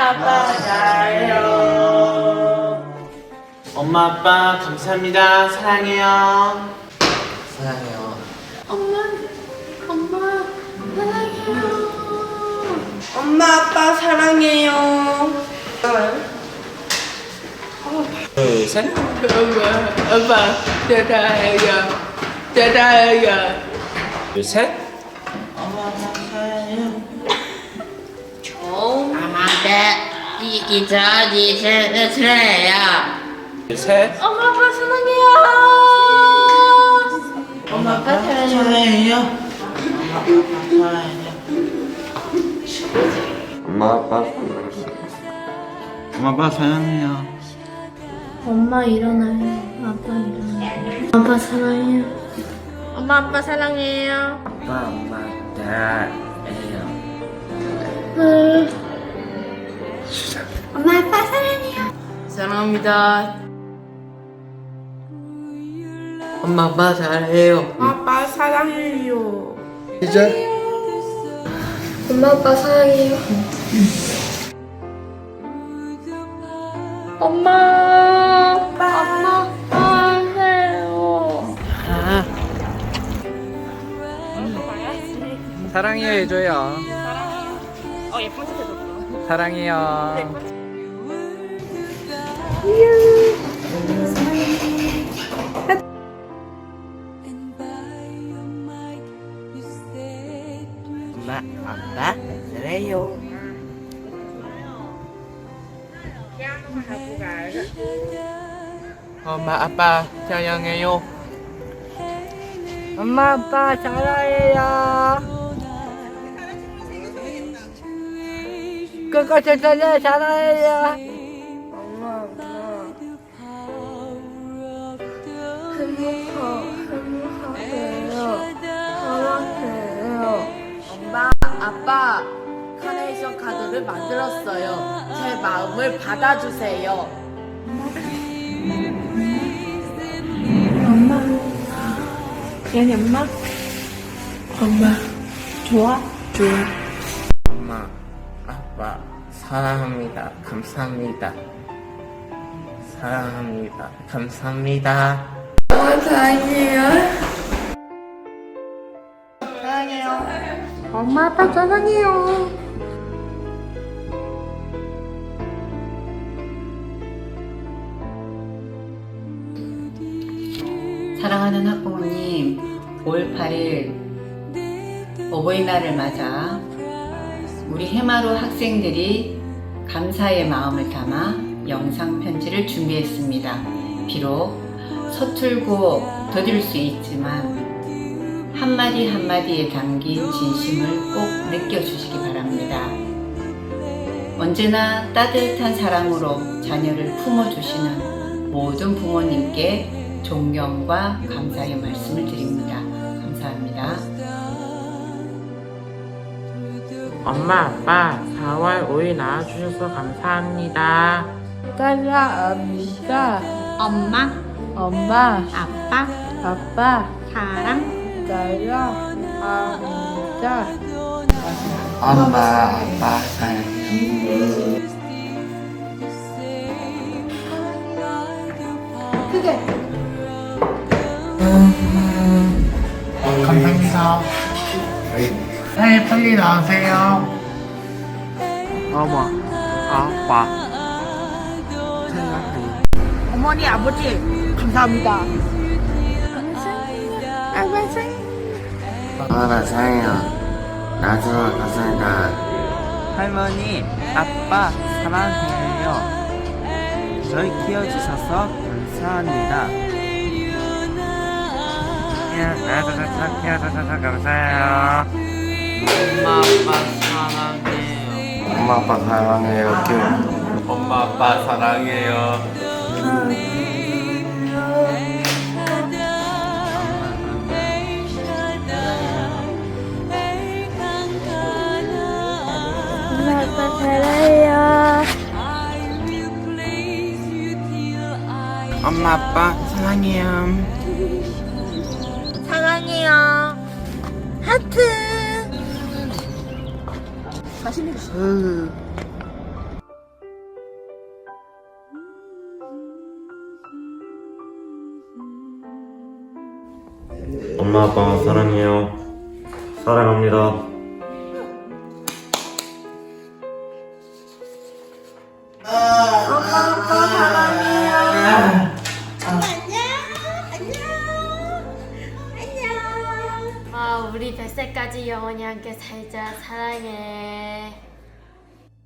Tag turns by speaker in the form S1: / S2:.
S1: 아빠 잘해요. 엄마 아빠 감사합니다. 사랑해요.
S2: 사랑해요.
S3: 엄마, 엄마, 사랑해요.
S4: 엄마 아빠 사랑해요.
S1: 둘 셋.
S3: 엄마, 엄마, 사랑해요. 사랑해요.
S1: 둘 셋. 엄마 아빠 사랑해요.
S5: 엄마한테 세세야
S1: 둘 셋.
S3: 엄마, 아빠 사랑해요. 엄마, 아빠 사랑해요.
S1: 엄마 아빠 사랑해요. 엄마 아빠 사랑해요.
S3: 엄마 일어나요. 아빠 일어나요. 아빠 사랑해요. 엄마 아빠 사랑해요.
S2: 아빠, 엄마, 다예
S5: 사랑합니다
S2: 엄마, 아빠 잘해요.
S4: 아빠 사랑해요.
S2: 진짜?
S3: 엄마 아빠 사랑해요. 엄마. 엄마 사랑해요.
S6: 사랑해요 해줘요. 사랑해요.
S2: 엄마, 아빠 잘해요.
S6: 엄마 아빠 사랑해요. 엄마 아빠 사랑해요. 끝까지 사랑 사랑해요.
S5: 카드를 만들었어요 제 마음을 받아주세요
S2: 엄마, 아빠 사랑합니다. 감사합니다. 사랑합니다. 감사합니다.
S3: 엄마 아빠 사랑해요.
S7: 는 학부모님, 5월 8일 어버이날을 맞아 우리 해마루 학생들이 감사의 마음을 담아 영상 편지를 준비했습니다. 비록 서툴고 더딜 수 있지만 한마디 한마디에 담긴 진심을 꼭 느껴주시기 바랍니다. 언제나 따뜻한 사랑으로 자녀를 품어주시는 모든 부모님께 존경과 감사의 말씀을 드립니다. 감사합니다.
S8: 엄마, 아빠, 4월 5일 낳아주셔서 감사합니다.
S3: 사랑합니다.
S5: 엄마
S3: 엄마,
S5: 아빠
S3: 아빠,
S5: 사랑
S3: 사랑합니다.
S2: 엄마, 아빠 사랑해요.
S6: 감 사합니다. 빨리 빨리 나오세요. 어머, 아빠.
S4: 어머니 아버지 감사합니다.
S2: 아빠 사랑해요. 나도 감사합니다.
S6: 할머니, 아빠 사랑해요. 저희 키워주셔서 감사합니다. 나도 키워주셔서 감사해요.
S1: 엄마 아빠 사랑해요.
S2: 엄마, 아빠 사랑해요. 키워.
S1: 엄마 아빠 사랑해요.
S3: 엄마, 아빠 사랑해요.
S2: 사랑해요.
S3: 하트. 자신 있어.
S1: 엄마 아빠 사랑해요. 사랑합니다.
S9: 우리 뱃살까지 영원히 함께 살자. 사랑해.